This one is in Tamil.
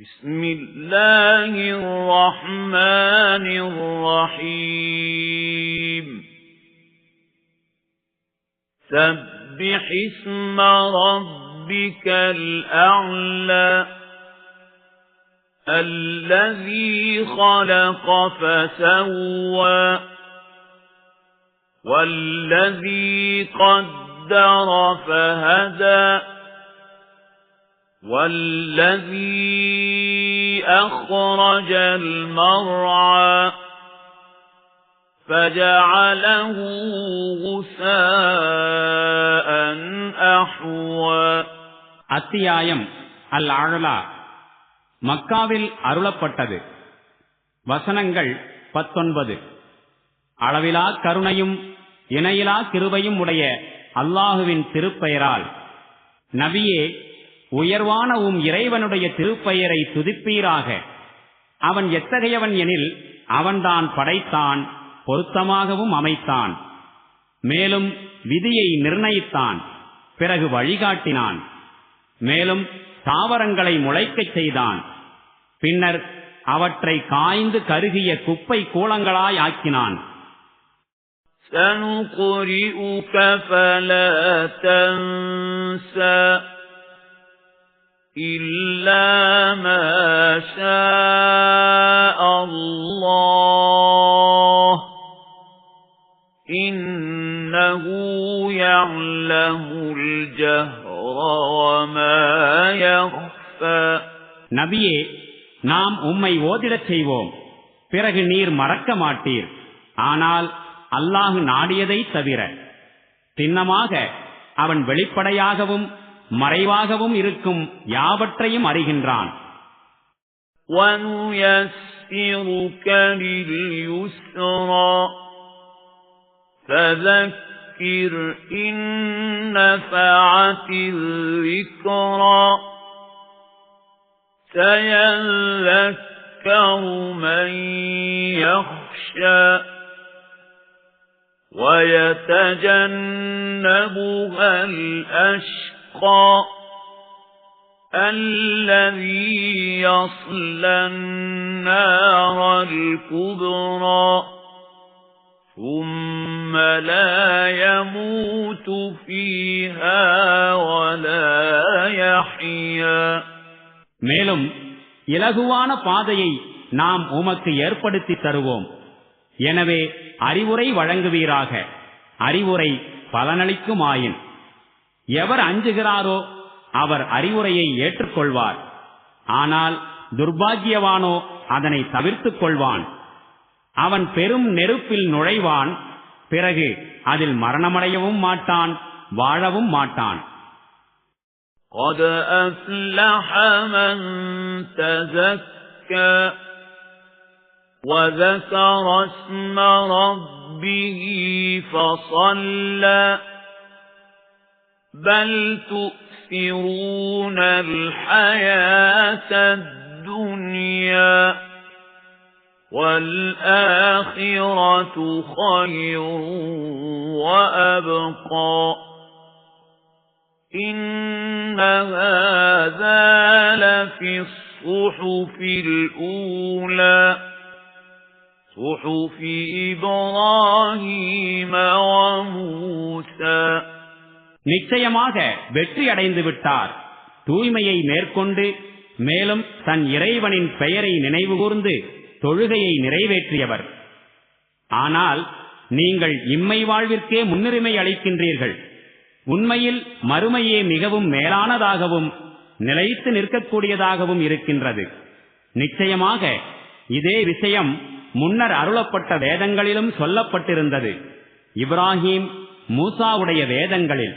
بسم الله الرحمن الرحيم. سبح اسم ربك الأعلى الذي خلق فسوى والذي قدر فهدى. والذي أخرج المرعى فجعله غثاء أحوى அத்தியாயம் அல் அழலா மக்காவில் அருளப்பட்டது வசனங்கள் பத்தொன்பது அளவிலா கருணையும் இணையிலா கிருபையும் உடைய அல்லாஹுவின் திருப்பெயரால் நபியே உயர்வான உம் இறைவனுடைய திருப்பெயரை துதிப்பீராக அவன் எத்தகையவன் எனில் அவன்தான் படைத்தான் பொருத்தமாகவும் அமைத்தான் மேலும் விதியை நிர்ணயித்தான் பிறகு வழிகாட்டினான் மேலும் தாவரங்களை முளைக்கச் செய்தான் பின்னர் அவற்றை காய்ந்து கருகிய குப்பை கூலங்களாய் ஆக்கினான் سنقرئك فلا تنسى إلا ما شاء الله إنه يعلم الجهر وما يخفى நபியே நாம் உம்மை ஓதிடச் செய்வோம் பிறகு நீர் மறக்க மாட்டீர் ஆனால் அல்லாஹு நாடியதை தவிர சின்னமாக அவன் வெளிப்படையாகவும் மறைவாகவும் இருக்கும் யாவற்றையும் அறிகின்றான் ونيسرك لليسرى فذكر إن نفعت الذكرى سيذكر من يخشى ويتجنبها الأشقى الذي يصلى النار الكبرى ثم لا يموت فيها ولا يحيا மேலும் இலகுவான பாதையை நாம் உமக்கு ஏற்படுத்தி தருவோம் எனவே அறிவுரை வழங்குவீராக அறிவுரை பலனளிக்குமாயின் எவர் அஞ்சுகிறாரோ அவர் அறிவுரையை ஏற்றுக்கொள்வார் ஆனால் துர்பாகியவானோ அதனை தவிர்த்துக் கொள்வான் அவன் பெரும் நெருப்பில் நுழைவான் பிறகு அதில் மரணமடையவும் மாட்டான் வாழவும் மாட்டான் قد أفلح من تزكى وذكر اسم ربه فصلى بل تؤثرون الحياة الدنيا والآخرة خير وأبقى إن هذا لفي الصحف الأولى صحف إبراهيم وموسى நிச்சயமாக வெற்றி அடைந்து விட்டார். தூய்மையை மேற்கொண்டு மேலும் தன் இறைவனின் பெயரை நினைவுகூர்ந்து தொழுகையை நிறைவேற்றியவர். ஆனால் நீங்கள் இம்மை வாழ்விற்கே முன்னுரிமை அளிக்கின்றீர்கள். உண்மையில் மறுமையே மிகவும் மேலானதாகவும் நிலைத்து நிற்கக்கூடியதாகவும் இருக்கின்றது. நிச்சயமாக இதே விஷயம் முன்னர் அருளப்பட்ட வேதங்களிலும் சொல்லப்பட்டிருந்தது. இப்ராஹிம் மூசாவுடைய வேதங்களில்.